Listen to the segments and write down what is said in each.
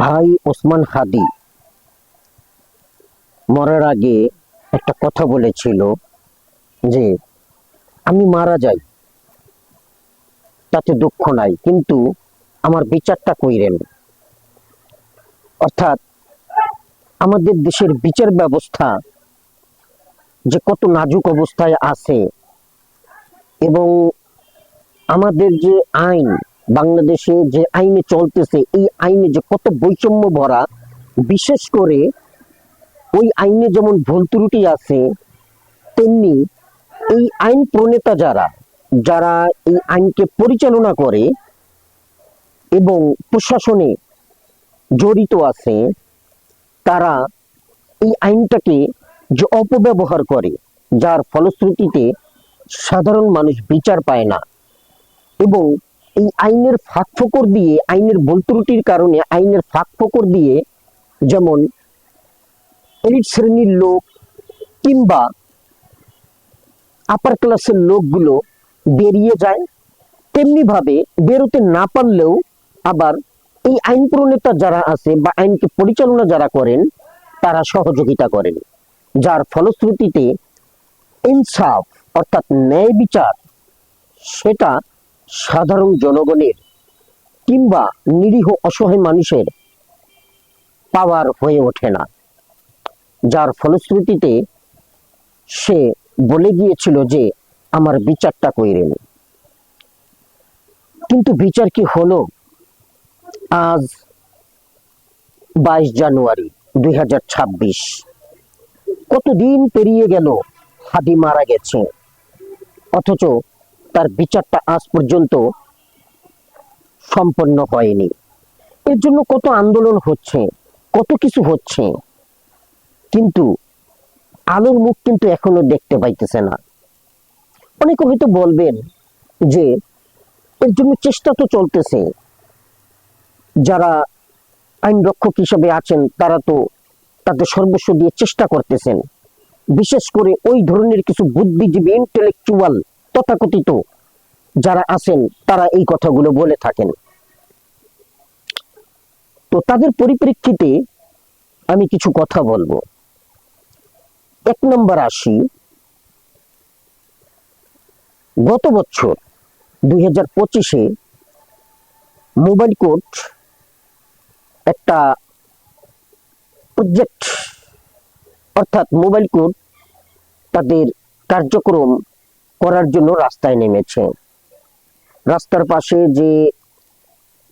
ভাই ওসমান হাদি মরার আগে একটা কথা বলেছিল যে, আমি মারা যাই, তাতে দুঃখ নাই, কিন্তু আমার বিচারটা কইরেন। অর্থাৎ আমাদের দেশের বিচার ব্যবস্থা যে কত নাজুক অবস্থায় আছে এবং আমাদের যে আইন বাংলাদেশে যে আইনে চলতেছে, এই আইনে যে কত বৈষম্য ভরা, বিশেষ করে ওই আইনে যেমন ভুল ত্রুটি আছে, তেমনি এই আইন প্রণেতা যারা যারা এই আইনকে পরিচালনা করে এবং প্রশাসনে জড়িত আছে, তারা এই আইনটাকে যে অপব্যবহার করে, যার ফলশ্রুতিতে সাধারণ মানুষ বিচার পায় না। এবং এই আইনের ফাঁক ফোকর দিয়ে, আইনের ভুল ত্রুটির কারণে আইনের ফাঁক ফোকর দিয়ে যেমন এলিট শ্রেণির লোক কিংবা আপার ক্লাসের লোকগুলো বেরিয়ে যায় তেমনি ভাবে বেরোতে না পারলেও আবার এই আইন প্রণেতা যারা আছে বা আইনকে পরিচালনা যারা করেন, তারা সহযোগিতা করেন, যার ফলশ্রুতিতে ইনসাফ অর্থাৎ ন্যায় বিচার, সেটা সাধারণ জনগণের কিংবা নিরীহ অসহায় মানুষের পাওয়ার হয়ে ওঠে না। যার ফলশ্রুতিতে সে বলে গিয়েছিল যে, আমার বিচারটা কইরেন কিন্তু বিচার কি হলো? আজ বাইশ জানুয়ারি দুই হাজার ছাব্বিশ। কতদিন পেরিয়ে গেল, হাদি মারা গেছে। অথচ তার বিচারটা আজ পর্যন্ত সম্পন্ন হয়নি। এর জন্য কত আন্দোলন হচ্ছে, কত কিছু হচ্ছে, কিন্তু আলোর মুখ কিন্তু এখনও দেখতে পাইতেছে না। অনেকে হয়তো বলবেন যে এর জন্য চেষ্টা তো চলতেছে। যারা আইন রক্ষক হিসেবে আছেন, তারা তো তাদের সর্বস্ব দিয়ে চেষ্টা করতেছেন। বিশেষ করে ওই ধরনের কিছু বুদ্ধিজীবী ইন্টেলেকচুয়াল তথাকথিত যারা আছেন, তারা এই কথাগুলো বলে থাকেন। তো তাদের পরিপ্রেক্ষিতে আমি কিছু কথা বলব। এক নম্বর আসি গত বছর দুই হাজার পঁচিশে মোবাইল কোর্ট একটা প্রজেক্ট, অর্থাৎ মোবাইল কোর্ট তাদের কার্যক্রম করার জন্য রাস্তায় নেমেছে। রাস্তার পাশে যে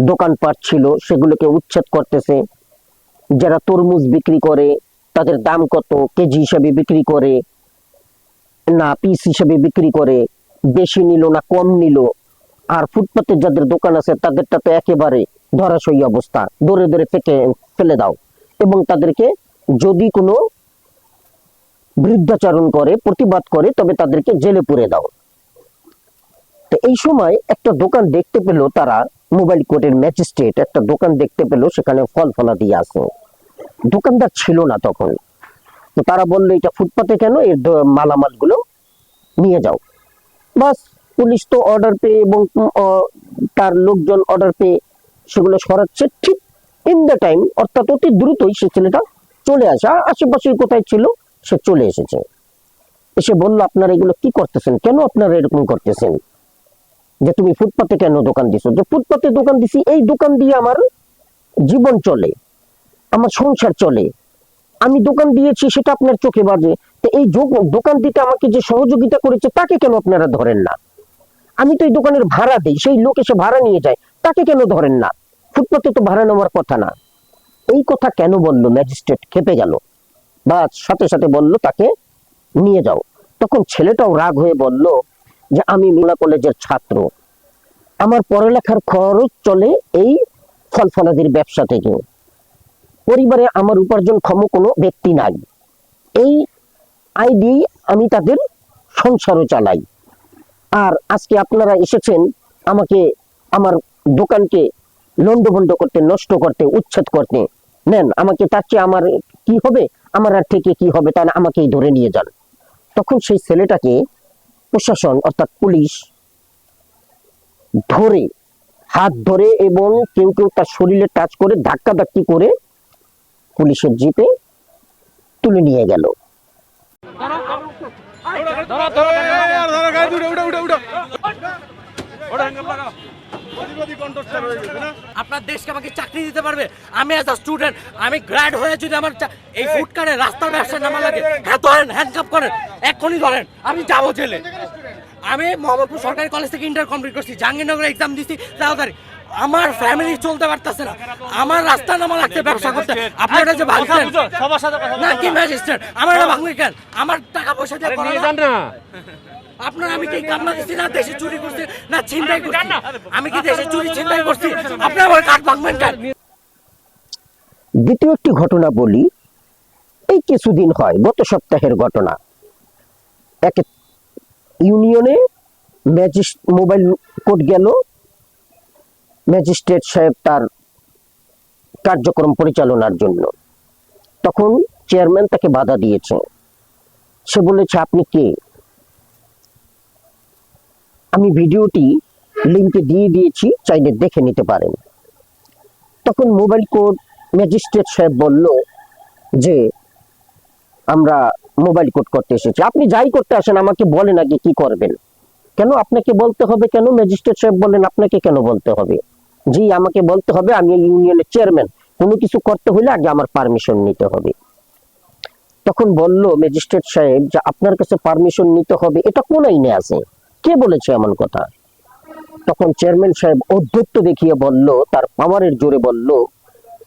দোকানপাট ছিল, সেগুলোকে উচ্ছেদ করতেছে। যারা তরমুজ বিক্রি করে, তাদের দাম কত, কেজি হিসাবে বিক্রি করে, না পিস হিসাবে বিক্রি করে, বেশি নিল না কম নিল। আর ফুটপাতে যাদের দোকান আছে, তাদেরটা তো একেবারে ধরাশয়ী অবস্থা। দৌড়ে দৌড়ে ফেকে ফেলে দাও। এবং তাদেরকে যদি কোনো বৃদ্ধাচরণ করে, প্রতিবাদ করে, তবে তাদেরকে জেলে পুরে দাও। তো এই সময় একটা দোকান দেখতে পেল তারা, মোবাইল কোর্টের ম্যাজিস্ট্রেট, একটা দোকান দেখতে পেল, সেখানে ফল ফলা দিয়ে আছে। দোকানদার ছিল না তখন। তো তারা বলল, এটা ফুটপাতে কেন? এর মালামালগুলো নিয়ে যাও। বাস, পুলিশ তো অর্ডার পেয়ে এবং তার লোকজন অর্ডার পেয়ে সেগুলো সরাচ্ছে। ঠিক ইন দ্য টাইম অর্থাৎ অতি দ্রুতই সে ছেলেটা চলে আসে। আশেপাশে কোথায় ছিল? সে চলে এসেছে। এসে বলল, আপনারা এগুলো কি করতেছেন? কেন আপনারা এরকম করতেছেন? যে তুমি ফুটপাতে কেন দোকান দিছো? যে ফুটপাতে দোকান দিছি, এই দোকান দিয়ে আমার জীবন চলে, আমার সংসার চলে। আমি দোকান দিয়েছি, সেটা আপনার চোখে বাজে। তো এই দোকান দিতে আমাকে যে সহযোগিতা করেছে, তাকে কেন আপনারা ধরেন না? আমি তো এই দোকানের ভাড়া দিই, সেই লোক এসে ভাড়া নিয়ে যায়, তাকে কেন ধরেন না? ফুটপাতে তো ভাড়া নেওয়ার কথা না। এই কথা কেন বলল? ম্যাজিস্ট্রেট খেপে গেল। বা সাথে সাথে বলল, তাকে নিয়ে যাও। তখন ছেলেটাও রাগ হয়ে বলল যে, আমি মিলা কলেজের ছাত্র। আমার পড়ালেখার খরচ চলে এই ফল ফলাদির ব্যবসা থেকে। পরিবারে আমার উপার্জন ক্ষম কোনো ব্যক্তি নাই। এই আয় দিয়েই আমি তাদের সংসারও চালাই। আর আজকে আপনারা এসেছেন আমাকে, আমার দোকানকে লন্ডভন্ড করতে, নষ্ট করতে, উচ্ছেদ করতে। নেন, আমাকে তার চেয়ে আমার কি হবে? আমার আর থেকে কি হবে তা না আমাকেই ধরে নিয়ে যান তখন সেই ছেলেটাকে প্রশাসন অর্থাৎ পুলিশ ধরে হাত ধরে এবং কেউ কেউ তার শরীরে টাচ করে ধাক্কা ধাক্কি করে পুলিশের জিপে তুলে নিয়ে গেল ধরো ধরো ধরো আপনার দেশকে আমাকে চাকরি দিতে পারবে? আমি এজ আ স্টুডেন্ট আমি গ্র্যাড হয়ে যদি আমার এই ফুড কার্ডে রাস্তার ব্যবসা নামা লাগে হ্যাঁ ধরেন হ্যান্ডকাপ করেন এক্ষুনি ধরেন আমি যাব জেলে। আমি মোহাম্মদপুর সরকারি কলেজ থেকে ইন্টার কমপ্লিট করছি জাহাঙ্গীরনগরে এক্সাম দিচ্ছি তাড়াতাড়ি। আমার ফ্যামিলি চলতে পারতেছে না। আমার রাস্তা নামা লাগছে ব্যবসা করতে। আপনারা যে ভাবছেন সবার সাথে না কি ম্যাজিস্ট্রেট আমার ভাঙবে কেন? আমার টাকা পয়সা দিয়ে নিয়ে যান না। আপনার আমি কি কামলা দিচ্ছি না দেশে চুরি করছি? না ছিনতাই করছি। আমি কি দেশে চুরি ছিনতাই করছি? আপনি আমার কাঠ ভাঙবেন কেন? দ্বিতীয় একটি ঘটনা বলি। এই কিছুদিন হয় গত সপ্তাহের ঘটনা। এক ইউনিয়নে ম্যাজিস মোবাইল কোর্ট গেল। ম্যাজিস্ট্রেট সাহেব তার কার্যক্রম পরিচালনার জন্য। তখন চেয়ারম্যান তাকে বাধা দিয়েছে। সে বলেছে আপনি কে? আমি ভিডিওটি লিঙ্কে দিয়ে দিয়েছি, চাইলে দেখে নিতে পারেন। তখন মোবাইল কোর্ট ম্যাজিস্ট্রেট সাহেব বলল যে, আমরা মোবাইল কোর্ট করতে এসেছি। আপনি যাই করতে আসেন, আমাকে বলেন আগে কি করবেন। কেন আপনাকে বলতে হবে কেন? ম্যাজিস্ট্রেট সাহেব বলেন আপনাকে কেন বলতে হবে? জি, আমাকে বলতে হবে, আমি ইউনিয়নের চেয়ারম্যান। কোনো কিছু করতে হলে আগে আমার পারমিশন নিতে হবে। তখন বলল ম্যাজিস্ট্রেট সাহেব যে, আপনার কাছে পারমিশন নিতে হবে। এটা কোন আইনে আছে? কে বলেছে এমন কথা? তখন চেয়ারম্যান সাহেব অধ্যত্ত দেখিয়ে বলল, তার পাওয়ারের জোরে বলল,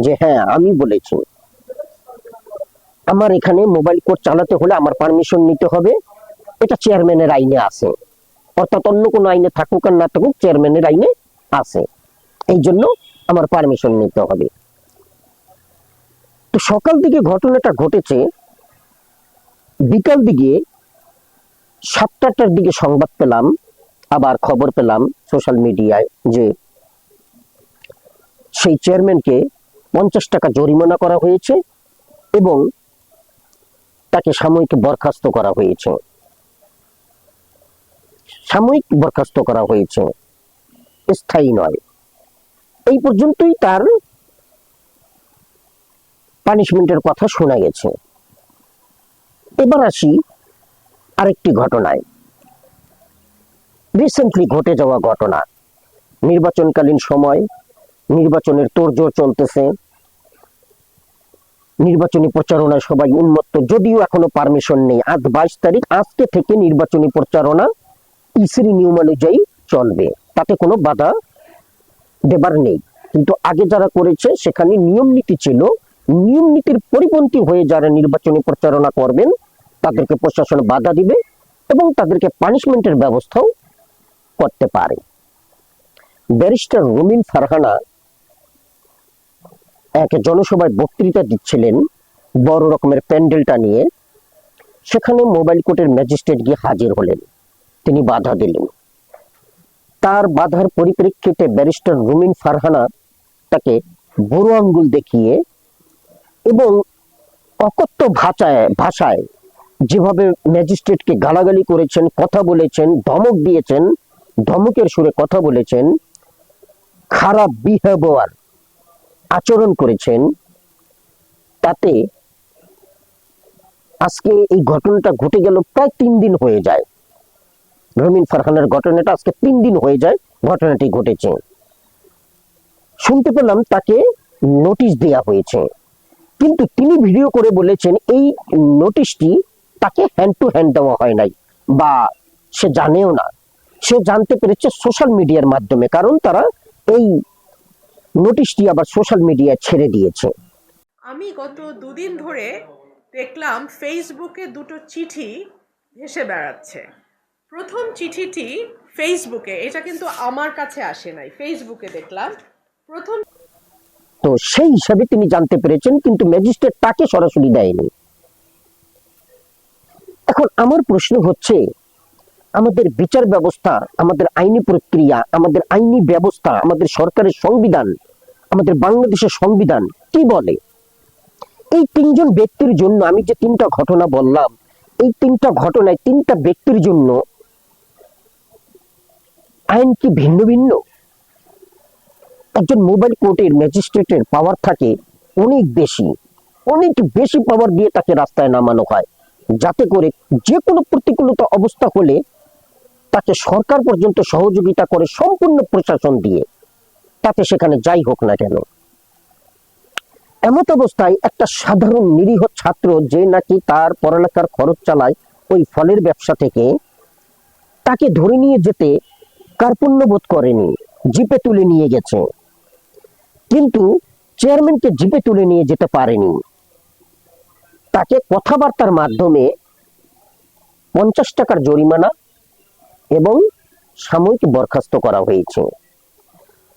যে হ্যাঁ আমি বলেছি। আমার এখানে মোবাইল কোর্ট চালাতে হলে আমার পারমিশন নিতে হবে। এটা চেয়ারম্যানের আইনে আছে। অর্থাৎ অন্য কোনো আইনে থাকুক আর না থাকুক, চেয়ারম্যানের আইনে আছে। এই জন্য আমার পারমিশন নিতে হবে। তো সকাল দিকে ঘটনাটা ঘটেছে। বিকাল দিকে সাতটাটার দিকে সংবাদ পেলাম, আবার খবর পেলাম সোশ্যাল মিডিয়ায় যে সেই চেয়ারম্যানকে পঞ্চাশ টাকা জরিমানা করা হয়েছে এবং তাকে সাময়িক বরখাস্ত করা হয়েছে। সাময়িক বরখাস্ত করা হয়েছে। স্থায়ী নয়। এই পর্যন্তই তার পানিশমেন্টের কথা শোনা গেছে। এবার আসি আরেকটি ঘটনায়। রিসেন্টলি ঘটে যাওয়া ঘটনা। নির্বাচনকালীন সময় নির্বাচনের তোড়জোড় চলতেছে। নির্বাচনী প্রচারণায় সবাই উন্মত্ত, যদিও এখনও পারমিশন নেই। আজ বাইশ তারিখ, আজকে থেকে নির্বাচনী প্রচারণা ইসির নিয়ম অনুযায়ী চলবে। তাতে কোনো বাধা দেবার নেই। কিন্তু আগে যারা করেছে, সেখানে নিয়ম নীতি ছিল। নিয়ম নীতির পরিপন্থী হয়ে যারা নির্বাচনী প্রচারণা করবেন তাদেরকে প্রশাসন বাধা দিবে এবং তাদেরকে পানিশমেন্টের ব্যবস্থাও করতে পারে। ব্যারিস্টার রুমিন ফারহানা এক জনসভায় বক্তৃতা দিচ্ছিলেন বড় রকমের প্যান্ডেলটা নিয়ে। সেখানে মোবাইল কোর্টের ম্যাজিস্ট্রেট গিয়ে হাজির হলেন। তিনি বাধা দিলেন। তার বাধার পরিপ্রেক্ষিতে ব্যারিস্টার রুমিন ফারহানা তাকে বুড়ো আঙ্গুল দেখিয়ে এবং অকথ্য ভাষায় ভাষায় যেভাবে ম্যাজিস্ট্রেটকে গালাগালি করেছেন, কথা বলেছেন, ধমক দিয়েছেন, ধমকের সুরে কথা বলেছেন, খারাপ বিহেভিয়ার আচরণ করেছেন, তাতে আজকে এই ঘটনাটা ঘটে গেল প্রায় তিন দিন হয়ে যায়। রমিন ফারহানের ঘটনাটা আজকে তিন দিন হয়ে যায় ঘটনাটি ঘটেছে। শুনতে পেলাম তাকে নোটিশ দেয়া হয়েছে। কিন্তু তিনি ভিডিও করে বলেছেন, এই নোটিশটি তাকে হ্যান্ড টু হ্যান্ড দেওয়া হয় নাই বা সে জানেও না। সে জানতে পেরেছে সোশ্যাল মিডিয়ার মাধ্যমে কারণ তারা এই নোটিশটি আবার সোশ্যাল মিডিয়ায় ছেড়ে দিয়েছে। আমি গত দুদিন ধরে দেখলাম ফেসবুকে দুটো চিঠি ভেসে বেড়াচ্ছে। প্রথম চিঠিটি ফেসবুকে এটা কিন্তু আমার কাছে আসে নাই ফেসবুকে দেখলাম। প্রথম তো সেই হিসাবে তিনি জানতে পেরেছেন কিন্তু ম্যাজিস্ট্রেট তাকে সরাসরি দেয়নি। এখন আমার প্রশ্ন হচ্ছে, আমাদের বিচার ব্যবস্থা, আমাদের আইনি প্রক্রিয়া, আমাদের আইনি ব্যবস্থা, আমাদের সরকারের সংবিধান, আমাদের বাংলাদেশের সংবিধান কি বলে? এই তিনজন ব্যক্তির জন্য আমি যে তিনটা ঘটনা বললাম, এই তিনটা ঘটনায় তিনটা ব্যক্তির জন্য আইন কি ভিন্ন ভিন্ন? একজন মোবাইল কোর্টের ম্যাজিস্ট্রেটের পাওয়ার থাকে অনেক বেশি অনেক বেশি পাওয়ার দিয়ে তাকে রাস্তায় নামানো হয়। যাতে করে যে কোনো প্রতিকূলতা অবস্থা হলে তাকে সরকার পর্যন্ত সহযোগিতা করে সম্পূর্ণ প্রশাসন দিয়ে, তাতে সেখানে যাই হোক না কেন। এমত অবস্থায় একটা সাধারণ নিরীহ ছাত্র যে নাকি তার পড়ালেখার খরচ চালায় ওই ফলের ব্যবসা থেকে, তাকে ধরে নিয়ে যেতে কার্পণ্য বোধ করেনি, জিপে তুলে নিয়ে গেছে। কিন্তু চেয়ারম্যানকে জিপে তুলে নিয়ে যেতে পারেনি। তাকে কথাবার্তার মাধ্যমে পঞ্চাশ টাকার জরিমানা এবং সাময়িক বরখাস্ত করা হয়েছে।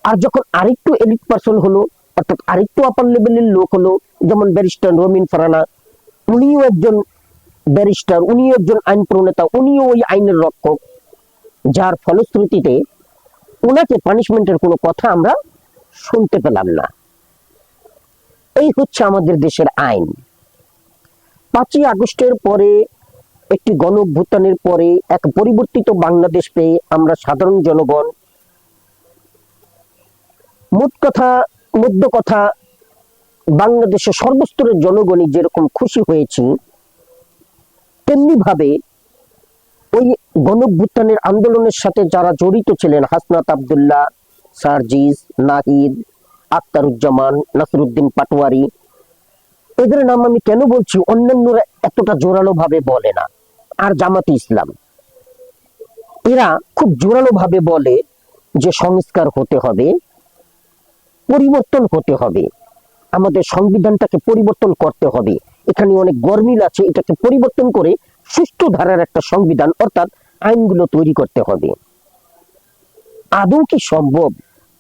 আর যখন আরেকটু এলিট পার্সন হলো, অর্থাৎ আরেকটু আপার লেভেলের লোক হলো, যেমন ব্যারিস্টার রমিন ফারানা, উনিও একজন ব্যারিস্টার উনিও একজন আইন প্রণেতা উনিও ওই আইনের রক্ষক। যার ফলশ্রুতিতে ওনাকে পানিশমেন্টের কোনো কথা আমরা শুনতে পেলাম না। এই হচ্ছে আমাদের দেশের আইন। পাঁচই আগস্টের পরে একটি গণ অভ্যুত্থানের পরে এক পরিবর্তিত বাংলাদেশ পেয়ে আমরা সাধারণ জনগণ। মোট কথা, মধ্য কথা, বাংলাদেশের সর্বস্তরের জনগণই যেরকম খুশি হয়েছি তেমনি ভাবে ওই গণভ্যুত্থানের আন্দোলনের সাথে যারা জড়িত ছিলেন, হাসনাত আবদুল্লাহ, সার্জিস, নাহিদ, আক্তারুজ্জামান, নাসরুদ্দিন পাটোয়ারি এদের নাম আমি কেন বলছি? অন্যান্যরা এতটা জোরালো ভাবে বলে না। আর জামাতে ইসলাম, এরা খুব জোরালো ভাবে বলে যে সংস্কার হতে হবে, পরিবর্তন হতে হবে। আমাদের সংবিধানটাকে পরিবর্তন করতে হবে। এখানে অনেক গরমিল আছে, এটাকে পরিবর্তন করে সুষ্ঠু ধারার একটা সংবিধান, অর্থাৎ আইনগুলো তৈরি করতে হবে। আদৌ কি সম্ভব?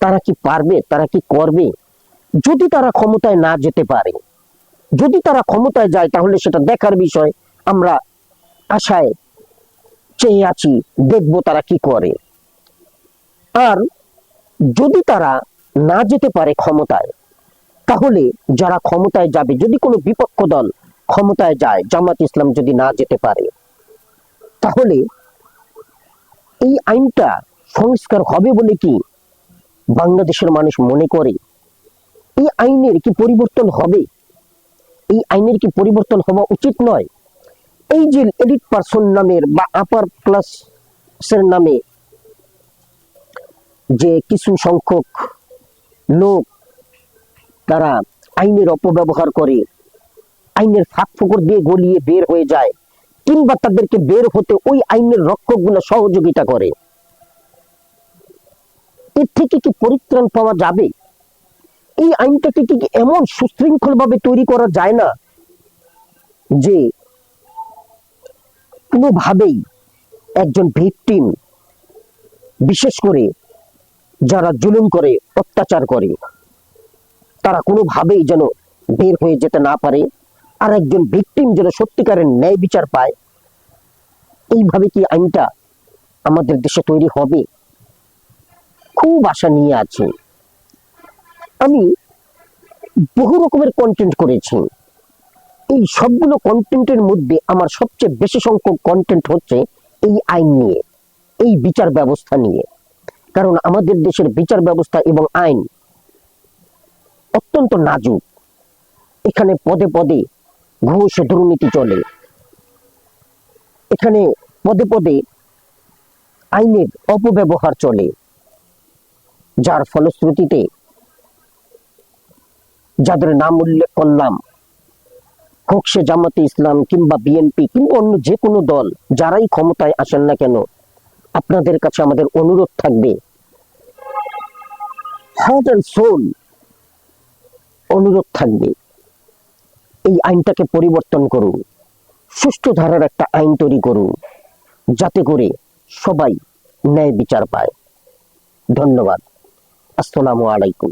তারা কি পারবে? তারা কি করবে? যদি তারা ক্ষমতায় না যেতে পারে যদি তারা ক্ষমতায় যায়, তাহলে সেটা দেখার বিষয়। আমরা আশায় চেয়ে আছি, দেখব তারা কি করে। আর যদি তারা না যেতে পারে ক্ষমতায়, তাহলে যারা ক্ষমতায় যাবে, যদি কোনো বিপক্ষ দল ক্ষমতায় যায়, জামাত ইসলাম যদি না যেতে পারে, তাহলে এই আইনটা সংস্কার হবে বলে কি বাংলাদেশের মানুষ মনে করে? এই আইনের কি পরিবর্তন হবে? এই আইনের কি পরিবর্তন হওয়া উচিত নয়? এই যে এডিট পার্সন নামের বা আপার ক্লাসের নামে যে কিছু সংখ্যক লোক তারা আইনের অপব্যবহার করে, আইনের ফাঁক ফোকর দিয়ে গলিয়ে বের হয়ে যায় কিংবা তাদেরকে বের হতে ওই আইনের রক্ষকগুলো সহযোগিতা করে, এর থেকে কি পরিত্রাণ পাওয়া যাবে? এই আইনটাকে কি এমন সুশৃঙ্খল ভাবে তৈরি করা যায় না যে কোনোভাবেই একজন ভিকটিম, বিশেষ করে যারা জুলুম করে, অত্যাচার করে, তারা কোনোভাবেই যেন বের হয়ে যেতে না পারে আর একজন ভিকটিম যেন সত্যিকারের ন্যায় বিচার পায়, এইভাবে কি আইনটা আমাদের দেশে তৈরি হবে? খুব আশা নিয়ে আছি। আমি বহু রকমের কন্টেন্ট করেছি। এই সবগুলো কন্টেন্টের মধ্যে আমার সবচেয়ে বেশি সংখ্যক কন্টেন্ট হচ্ছে এই আইন নিয়ে, এই বিচার ব্যবস্থা নিয়ে। কারণ আমাদের দেশের বিচার ব্যবস্থা এবং আইন অত্যন্ত নাজুক। এখানে পদে পদে ঘুষ, দুর্নীতি চলে। এখানে পদে পদে আইনের অপব্যবহার চলে। যার ফলশ্রুতিতে যাদের নাম উল্লেখ করলাম। হোক সে জামাতে ইসলাম কিংবা বিএনপি কিংবা অন্য যে কোনো দল, যারাই ক্ষমতায় আসেন না কেন, আপনাদের কাছে আমাদের অনুরোধ থাকবে হার্ট অ্যান্ড সোল অনুরোধ থাকবে। এই আইনটাকে পরিবর্তন করুন, সুষ্ঠু ধারার একটা আইন তৈরি করুন, যাতে করে সবাই ন্যায় বিচার পায়। ধন্যবাদ। আসসালামু আলাইকুম।